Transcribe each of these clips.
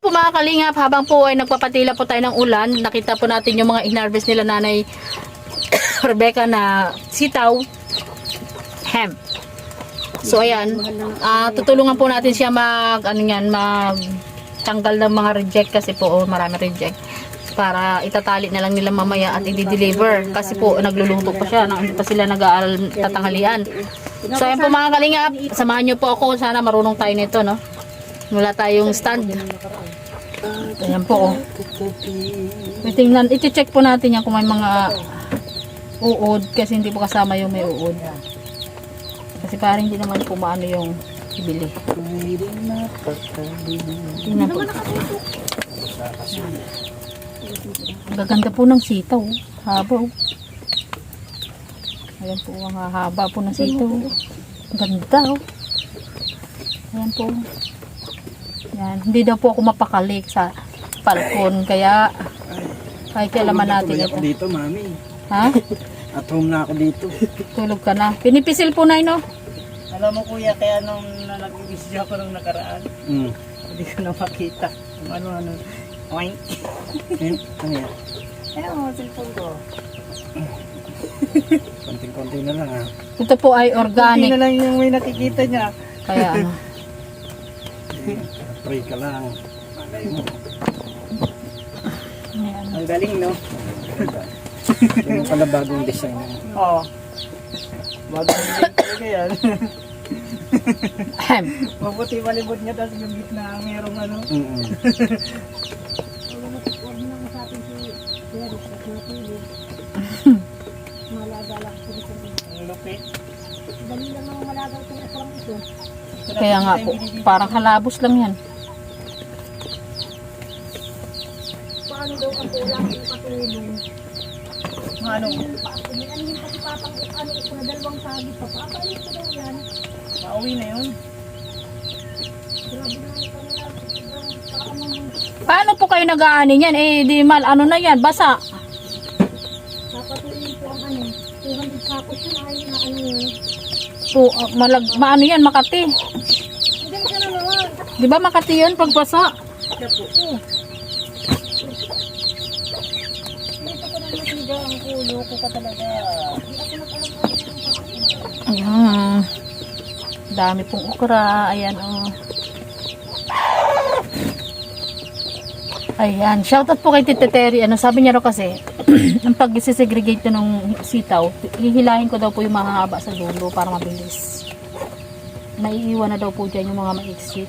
Po mga kalingap, habang po ay nagpapatila po tayo ng ulan, nakita po natin yung mga inharvest nila nanay Rebecca na sitaw, hemp. So ayan, ah, tutulungan po natin siya mag, ano yan, mag tanggal ng mga reject kasi po, oh, marami reject para itatali na lang nila mamaya at i-deliver kasi po nagluluto pa siya nang hindi pa sila nag-aaral tatanghalian. So ayan po mga kalingap, samahan niyo po ako, sana marunong tayo nito, no? Wala tayong stand. Ayan po, oh. Tingnan, iti-check po natin yan kung may mga uod kasi hindi po kasama yung may uod. Kasi parang hindi naman po maano yung ibili. Tingnan po. Gaganda po ng sitaw. oh. Haba. oh. Ayan po ang haba po ng sitaw. ganda oh. Ayan po. Yan. Hindi daw po ako mapakalik sa palkon. Kaya kahit kailaman natin ito. dito, mami. Ha? At home na ako dito. Tulog ka na. Pinipisil po na no? Alam mo kuya, kaya nung na nag-video ako nung nakaraan, Mm. hindi ko na makita kung ano-ano. Oink! Eh, ano yan? Ayun mo, cellphone ko. Konting-konti na lang ha. Ito po ay Hindi organic. na lang yung may nakikita niya. Kaya ano. Pray ka lang. Malay mo. Ayan. Ang galing, no? Ganda. Yung pala bagong design. Oo. Bago yung talaga yan. Ahem. Mabuti malibot niya, tapos yung gitna merong ano. Mm lupit. Kaya nga po, parang halabos lang yan. Paano daw ang kulang yung patulong. Ano? May ano yung kasi papang ano na dalawang sagit pa. Papalit ko daw yan. Mauwi na yun. Grabe na yung kanila. Paano po kayo nag-aani niyan? Eh, di mal, ano na yan, basa. papatuloy po ang ano. 200 kapos yun ay na ano yun. So, uh, malag, maano yan, Makati. Hindi. Di ba Makati yun pag basa? Siya po. Dito ko na nasiga ang kulo ko ka talaga. Ayan. Dami pong ukra. Ayan, oh. Ayan. Shoutout po kay Tite Terry. Ano, sabi niya raw kasi, ang pag segregate ng sitaw, hihilahin ko daw po yung mahahaba sa dulo para mabilis. Naiiwan na daw po dyan yung mga maiksi.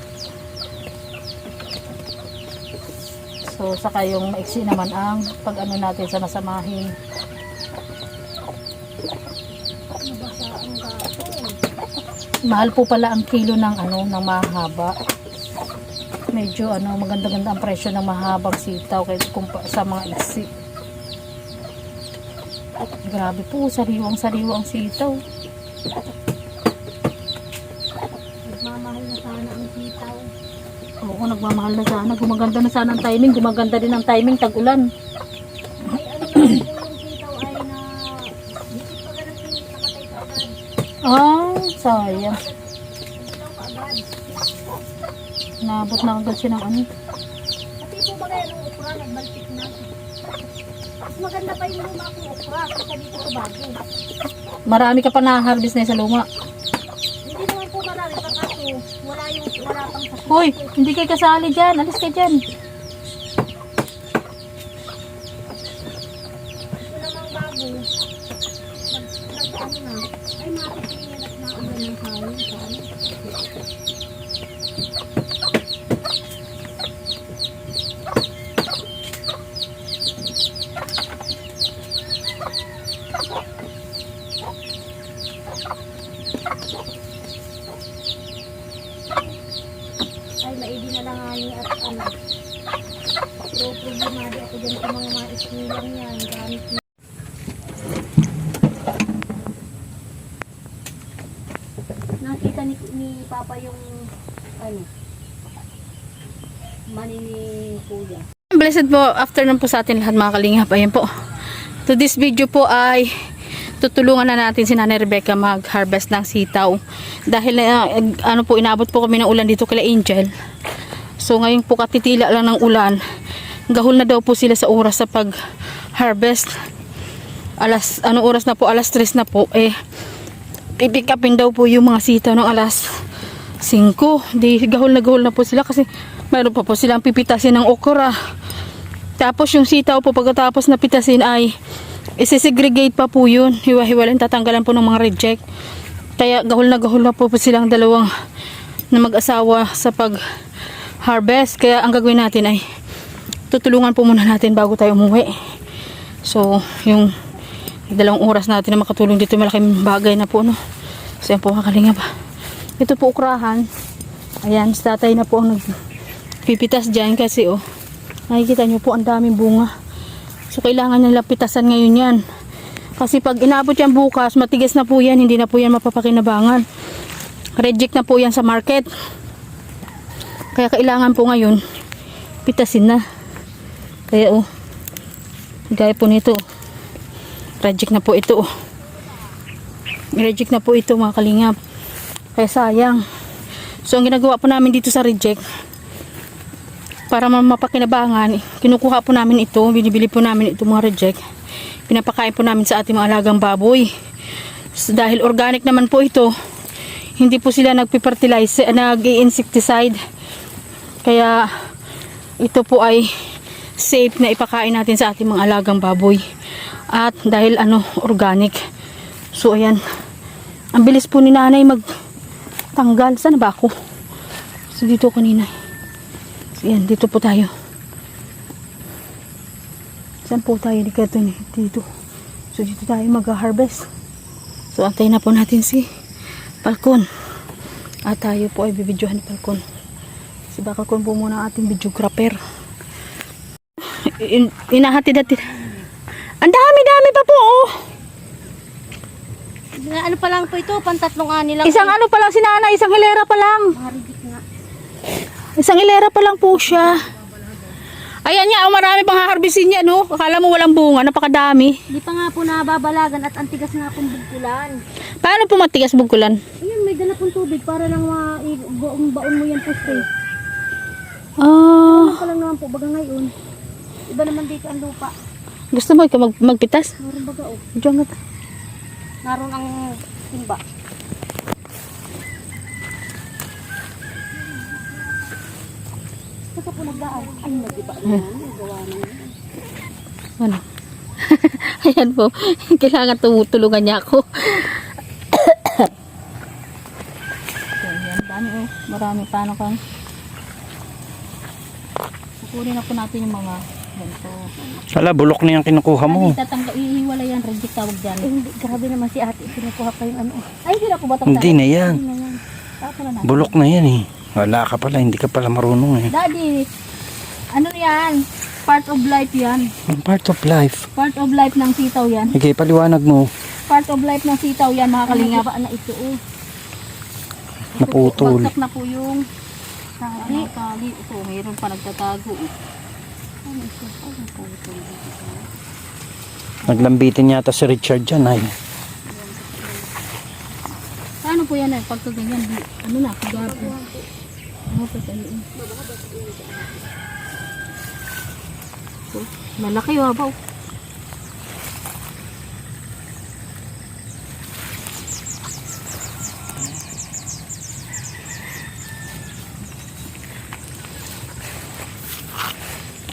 So, saka yung maiksi naman ang pag ano natin sa nasamahin. Mahal po pala ang kilo ng ano, ng mahaba. Medyo ano, maganda-ganda ang presyo ng mahabang sitaw kahit kumpa sa mga iksi. Grabe po, sariwang-sariwa ang sitaw. Nagmamahal na sana ang sitaw. Oo, nagmamahal na sana. Gumaganda na sana ang timing. Gumaganda din ang timing, tag-ulan. Ay ano po yung sitaw ay na dikit pa yung nakatay ka agad. Ah, sayang. Nabot na agad siya ng ano. Pati po ba kaya nung okra, nagbaltik na. Mas maganda pa yung luma kong okra kaysa dito sa bago. Marami ka pa na-harvest na sa luma. Hindi naman po marami pa kaso wala yung wala pang sa Hoy, hindi kayo kasali dyan. Alis ka dyan. Ito namang bago. Nag, nag ano na. Ay matitingin at naulan ng kain. Saan? Ay, maigi na lang nga niya at ano. Pero problemado ako dyan sa mga mais nilang yan. Gamit niya. Nakita ni, ni Papa yung ano, mani ni Kuya. Blessed po afternoon po sa atin lahat mga kalingap. Ayan po. To this video po ay tutulungan na natin si Nanay Rebecca mag-harvest ng sitaw. Dahil uh, ano po inabot po kami ng ulan dito kay Angel. So ngayon po katitila lang ng ulan. Gahol na daw po sila sa oras sa pag harvest. Alas ano oras na po? Alas 3 na po eh pipick upin daw po yung mga sitaw ng alas 5. Di gahol na gahol na po sila kasi mayroon pa po silang pipitasin ng okra. Tapos yung sitaw po pagkatapos na pitasin ay isisegregate pa po yun. Hiwa-hiwalay tatanggalan po ng mga reject. Kaya gahol na gahol na po, po silang dalawang na mag-asawa sa pag harvest. Kaya ang gagawin natin ay tutulungan po muna natin bago tayo umuwi. So, yung dalawang oras natin na makatulong dito malaking bagay na po no. So yan po kakalinga pa. Ito po ukrahan. Ayan, si tatay na po ang nagpipitas dyan kasi oh. Nakikita nyo po ang daming bunga. So kailangan nila pitasan ngayon yan. Kasi pag inabot yan bukas, matigas na po yan, hindi na po yan mapapakinabangan. Reject na po yan sa market. Kaya kailangan po ngayon, pitasin na. Kaya oh, gaya po nito. Reject na po ito. Reject na po ito mga kalingap. Kaya sayang. So ang ginagawa po namin dito sa reject, para ma- mapakinabangan, kinukuha po namin ito, binibili po namin ito mga reject. Pinapakain po namin sa ating mga alagang baboy. So, dahil organic naman po ito, hindi po sila nagpifertilize, nag-insecticide. Kaya ito po ay safe na ipakain natin sa ating mga alagang baboy. At dahil ano, organic. So ayan. Ang bilis po ni nanay magtanggal. Saan ba ako? So dito kanina. Yan, dito po tayo. Saan po tayo? Dito, dito. So dito tayo mag-harvest. So antayin na po natin si Falcon. At tayo po ay bibidyohan ni Falcon. Si Falcon po muna ang ating videographer. In, inahatid-hatid. Ang dami-dami pa po oh. Ano pa lang po ito, pantatlong ani lang. Isang ano pa lang si nanay, isang hilera pa lang. Nga. Isang hilera pa lang po siya. Ayan nga, oh, marami pang haharbisin niya, no? Akala mo walang bunga, napakadami. Di pa nga po nababalagan at antigas nga pong bugkulan. Paano po matigas bugkulan? Ayun, may dala pong tubig para lang ma i- buong baon mo yan po stay. Ah, Ano pa lang naman po, baga ngayon. Iba naman dito ang lupa. gusto mo ikaw mag magpitas? Meron baga oh. Diyan nga. Naroon ang timba. Saka po nagdaan. Ay, nagdiba na yan. Nagawa na yan. Ano? Ayan po. Kailangan tumutulungan niya ako. Ayan, dami oh. Marami paano kang Kukunin na po natin yung mga ganito. Wala, bulok na yung kinukuha mo. Hindi tatangga, iiwala yan. Reject tawag dyan. Eh, hindi, grabe naman si ate. Sinukuha pa yung ano. Ay, hindi na po batang Hindi na yan. Bulok na yan eh. Wala ka pala, hindi ka pala marunong eh. Daddy, ano yan? Part of life yan. Part of life. Part of life ng sitaw yan. Sige, paliwanag mo. Part of life ng sitaw yan, mga. Kalingap na ito oh. Naputol. Bagsak na po yung tali. tali. Ito, mayroon pa nagtatago. eh. Ano ito? Ano po ito? Naglambitin yata si Richard dyan ay. Paano po yan eh? Pagka ganyan, di, ano na, kagabo. Ano pa sa iyo? Oh, Malaki oh, abaw.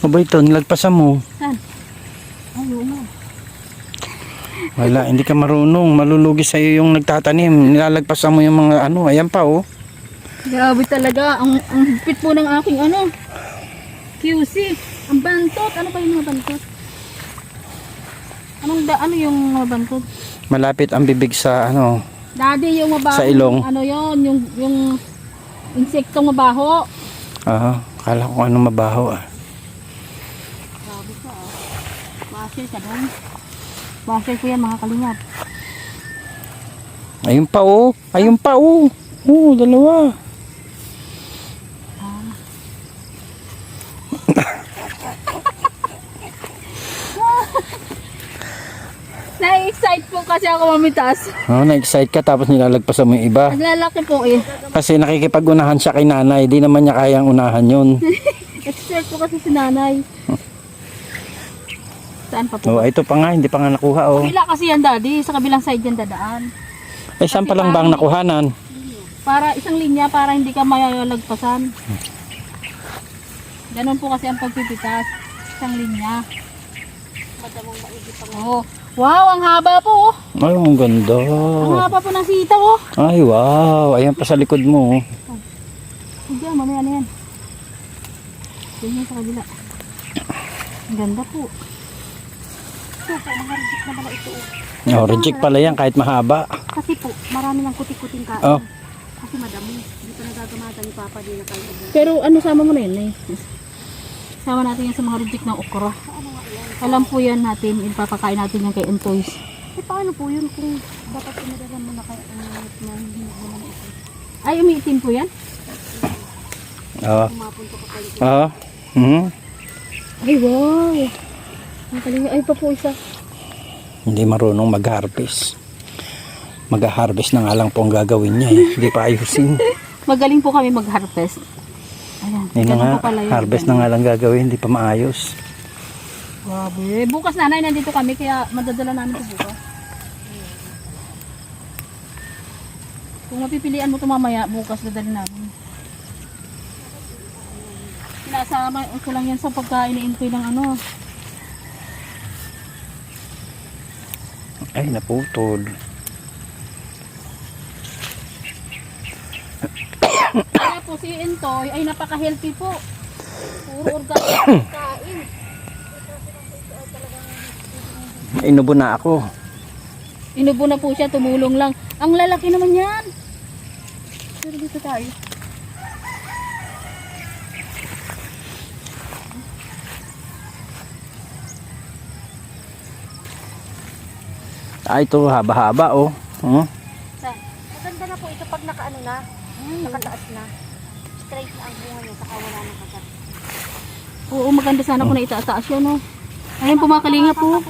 Aba ito, nilagpasan mo. Saan? Ay, oo nga. Wala, hindi ka marunong. Malulugi sa'yo yung nagtatanim. Nilalagpasan mo yung mga ano. Ayan pa oh. Grabe talaga. Ang, ang higpit po ng aking ano. QC. Ang bantot. Ano pa yung mga bantot? Anong da, ano yung mga bantot? Malapit ang bibig sa ano. Daddy, yung mabaho. Sa ilong. Ano yon yung, yung insektong mabaho. Ah, kala ko ano mabaho ah. Grabe ka ah. Basel ka doon. Basel ko yan mga kalingap. Ayun pa oh. Ayun pa oh. Oo, dalawa. Na-excite po kasi ako mamitas. Oh, na-excite ka tapos nilalagpasan mo yung iba. Naglalaki po eh. Kasi nakikipag-unahan siya kay nanay. Di naman niya kayang unahan yun. Expert po kasi si nanay. Saan pa Oh, po? ito pa nga, hindi pa nga nakuha oh. Kabila kasi yan daddy, sa kabilang side yan dadaan. Eh, saan pa lang bang nakuhanan? Para isang linya para hindi ka mayalagpasan. Ganun po kasi ang pagpipitas. Isang linya. Oh. Wow, ang haba po. oh. Ay, ang ganda. Ang haba po ng sitaw oh. Ay, wow. Ayan pa sa likod mo. oh. Hindi, mamaya na yan. Ganyan sa kabila. Ang ganda po. Ito po, mga reject na pala ito. oh. Oh, reject pala yan kahit mahaba. Kasi po, marami ng kutik-kuting kain. Oh. Kasi madami. Hindi pa nagagamatan ni Papa din na kain. Pero ano sama mo na yun eh. Sama natin yan sa mga reject ng okra. Alam po yan natin, ipapakain natin yan kay Entoys. Eh, paano po yun kung dapat pinadala mo na ang uh, na hindi mo naman ito. Ay, umiitim po yan? Oo. Oo. Mhm. Ay, wow. Ang kalinga. Ay, pa po isa. Hindi marunong mag-harvest. Mag-harvest na nga lang po ang gagawin niya eh. Hindi pa ayusin. Magaling po kami mag-harvest. Ayan. Hindi na nga, harvest na nga lang gagawin, hindi pa maayos. Grabe. Bukas nanay, nandito kami kaya madadala namin ito bukas. Kung mapipilian mo ito mamaya, bukas dadalhin namin. Sinasama ko lang yan sa pagkain Intoy ng ano. Ay, naputol. Kaya po si Intoy ay napaka-healthy po. Puro organic Inubo na ako. Inubo na po siya, tumulong lang. Ang lalaki naman yan. Pero dito tayo. Ah, ito haba-haba oh. Oh. Maganda na po ito pag nakaano na, nakataas na. Straight na ang bunga niya, saka wala nang kagat. Oo, maganda sana kung naitaas yan, no? Ayun po mga kalinga po.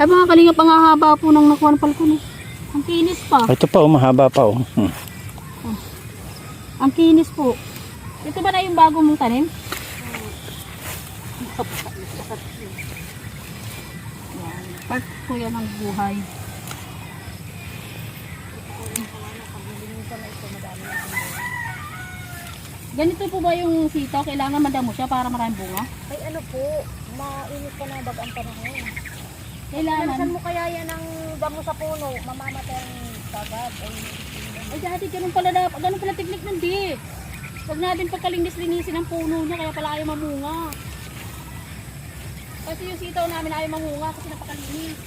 Ay mga kalinga, pangahaba po ng nakuha ng palko, no? Ang kinis pa. Ito pa oh, mahaba pa oh. Hmm. Ang kinis po. Ito ba na yung bago mong tanim? Yan. Part po yan ng buhay. Ganito po ba yung sitaw? Kailangan madamo siya para maraming bunga? Ay ano po, mainit pa na bag ang panahon. Kailangan. Mo kaya yan ang damo sa puno, mamamatay ang sagad. Ay, Ay, dati ganun pala, dapat, ganun pala teknik nun, di. Huwag natin pagkalinis-linisin ang puno niya, kaya pala ayaw mamunga. Kasi yung sitaw namin ayaw mamunga kasi napakalinis.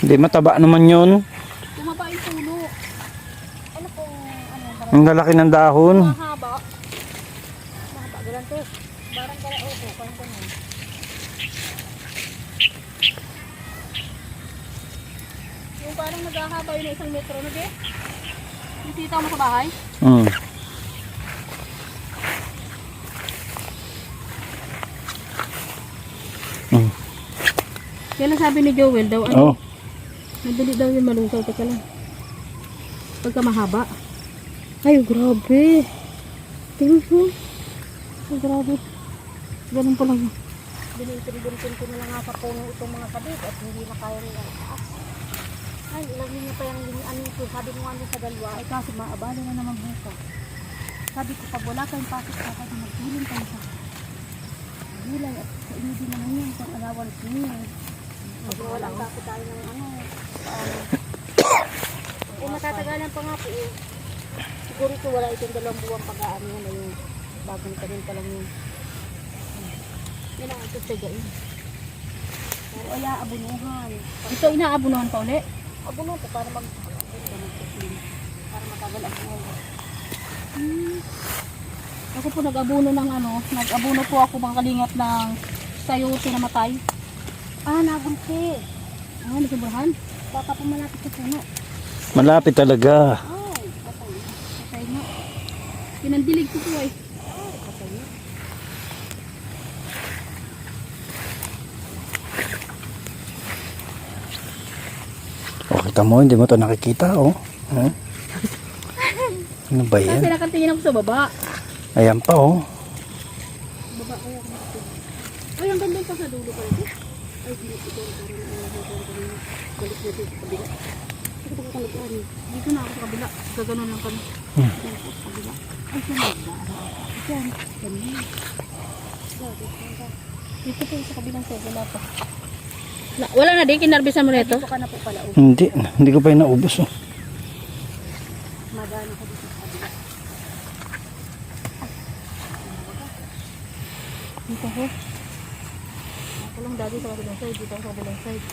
Hindi mataba naman yun. Tumaba yung puno. ano pong, ano, Ang lalaki ng dahon. Mahaba. mahaba, galante. Barang gala, opo, parang ganun. Parang naghahaba yun na isang metro? Yung sitaw mo sa bahay. Hmm. Hmm. Kaya lang sabi ni Joel daw, ano, Oh. madali daw yung malusaw. Teka lang. Pagka mahaba. Ay, grabe. Tingnan mo. Ay, grabe. Ganun pala yun. Binibintin ko na lang nga sa puno itong mga kabit at hindi na kaya nila. Ay, ilang linya pa yung ano ito, sabi mo ano sa dalawa, ay kasi maabala na naman buka. Sabi ko, pag wala kayong pasok sa kasi magpilin kayo sa gulay at sa inyo din naman yun, sa allowance niyo. Pag wala kasi tayo ng ano, eh, matatagalan pa nga po eh. Siguro ito wala itong dalawang buwang pag-aano yan na yung bagong tanim pa lang yun. Kailangan ito tagain. Pero ay aabunuhan. Ito, inaabunuhan pa uli. Abunuhan po para mag para matagal ang buhay. Ako po nag-abuno ng ano, nag-abuno po ako mga kalingap ng sayote na matay. Ah, nagulpi. Ah, nasubrahan. Baka po malapit sa puno. Malapit talaga. Ay, patay. Patay nga. Pinandilig ko po eh. Ay, patay na. Kita mo, hindi mo to nakikita, oh. Ha? Ano ba Kasi yan? nakatingin ako sa baba. Ayan pa, oh. Baba dito. Ay, ang ganda pa sa dulo pala. eh. Ay, hindi ito. Parang ano, balik na dito sa kabila. Ito ko. Dito na ako sa kabila. Gaganon lang kami. Hmm. Sa kabila. Ay. Ganyan. Saan ka? Dito po sa kabilang side. Wala pa. Na, wala na di, kinarbisan mo na ito. Dito ka na po pala. Hindi, hindi ko pa yung naubos, oh. Magano ka dito sa kabila. Dito ako. Ako lang dati sa kabilang side. Dito ako sa kabilang side.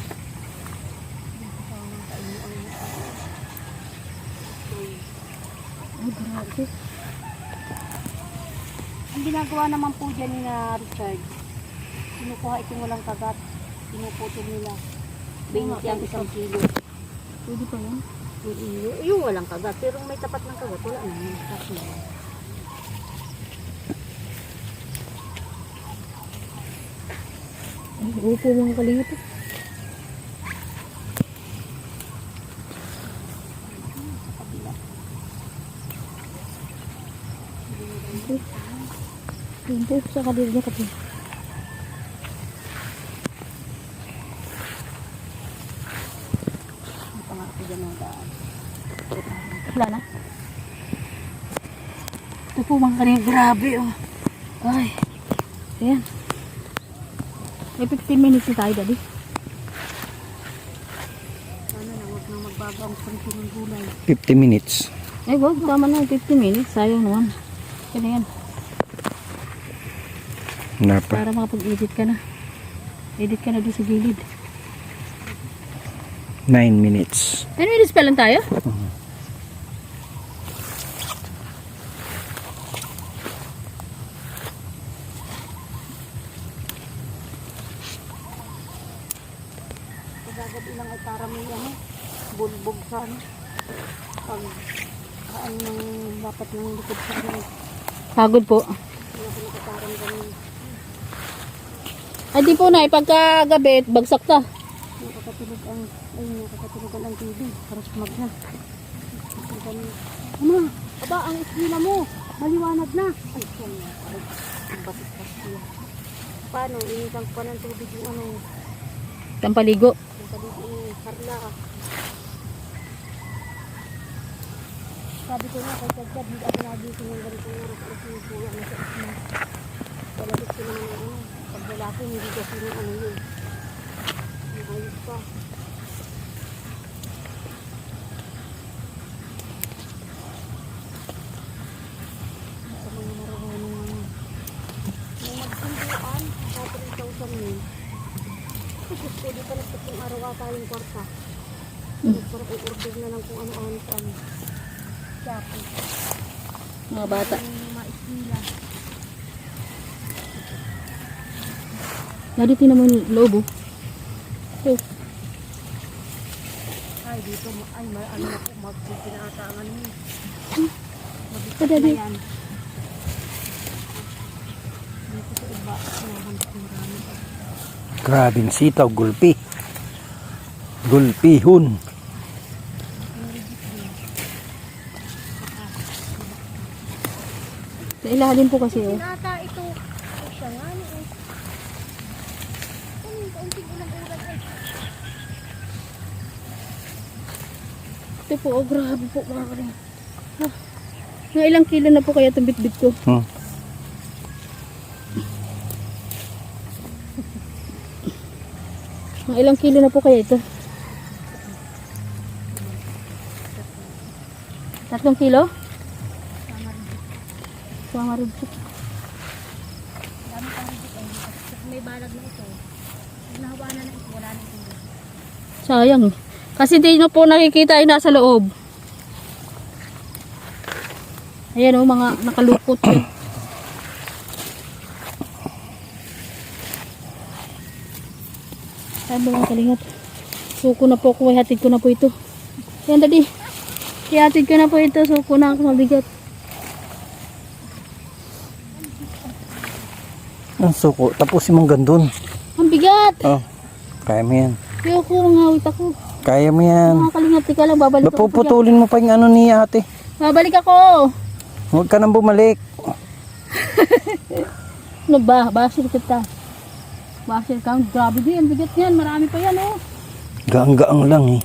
Ay, grabe. Ang ginagawa naman po dyan ni na Richard, kinukuha itong walang kagat, pinuputol nila. 20 ang isang kilo. Pwede pa yan. Yung, yung walang kagat, pero may tapat ng kagat, wala naman. Kasi, Ay, upo mga kalingap. eh. Yun po, sa kabila niya kapag. ang pangako dyan ng daan. Wala na. Ito po mga kalingap, grabe oh. Ay. Ayan. May 15 minutes na tayo, daddy. Sana na, huwag na magbago ang gulay. 50 minutes. Ay, wag. Tama na. 15 minutes. Sayang naman. Na yan. Wala pa. Para makapag-edit ka na. Edit ka na doon sa gilid. 9 minutes. 10 minutes pa lang tayo? Pagagabi lang ay para may ano, bulbog sa ano. Pag ano ng dapat ng likod sa ano. Pagod po. Ay di po na, pagkagabi, bagsak ta. Nakakatulog ang, ay nakakatulog ang TV. Para sumag na. Ama, aba ang eskwela mo. Maliwanag na. Ay, yan na. Ang batis-batis niya. Paano? Initan ko pa ng tubig yung ano. Tampaligo. Yung paligid ni Carla. Sabi ko nga kay Chad, hindi ako nagising ng ganitong oras kasi puwa na sa. Palabit ko naman yung ano. Pag lalaki, hindi kasi yung ano yun. Yung ayos pa. Sa mga marunong. Nung magsunduan, sa 3,000 yun. Tapos pwede pa nagtatlong araw ata yung kwarta. Parang i-order na lang kung ano-ano sa. Mga bata. Tinan mo yung loob oh. Ay, dito, ay, ma- ano na po, magpipinaatangan mo. Ito, daddy. Ayan. Dito sa iba, sinahanap. Grabing sitaw, gulpi. Gulpihon. Sa ilalim po kasi oh. Nata ito, ay siya nga eh. Ano ulan-ulan ay. Ito po, oh, grabe po mga kaling. Ah, mga ilang kilo na po kaya itong bitbit ko. Hmm. Mga ilang kilo na po kaya ito. Tatlong kilo? Rin po. Dami pang ay. Kasi may balag na ito. Pag nahawa na ito, wala na ito. Sayang eh. Kasi di nyo po nakikita ay nasa loob. Ayan o, mga nakalukot. eh. Ayan ba mga kalingap? Suko na po ako, hatid ko na po ito. Ayan daddy. Ihatid ko na po ito, suko na ako mabigat. Ang suko. Tapusin mong gandun. Ang bigat! Oh. Kaya mo yan. Ayoko, mangawit ako. Kaya mo yan. Mga kalingap, tika lang, babalik ako. kuya. Mapuputulin mo pa yung ano ni ate. Babalik ako. Huwag ka nang bumalik. Ano ba? Basil kita. Basil ka. Grabe din. Ang bigat yan. Marami pa yan oh. Gaang-gaang lang eh.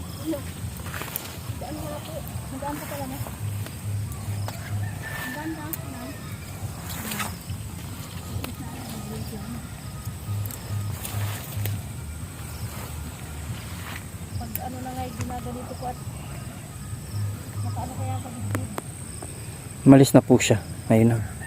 Malis na po siya. Ayun na.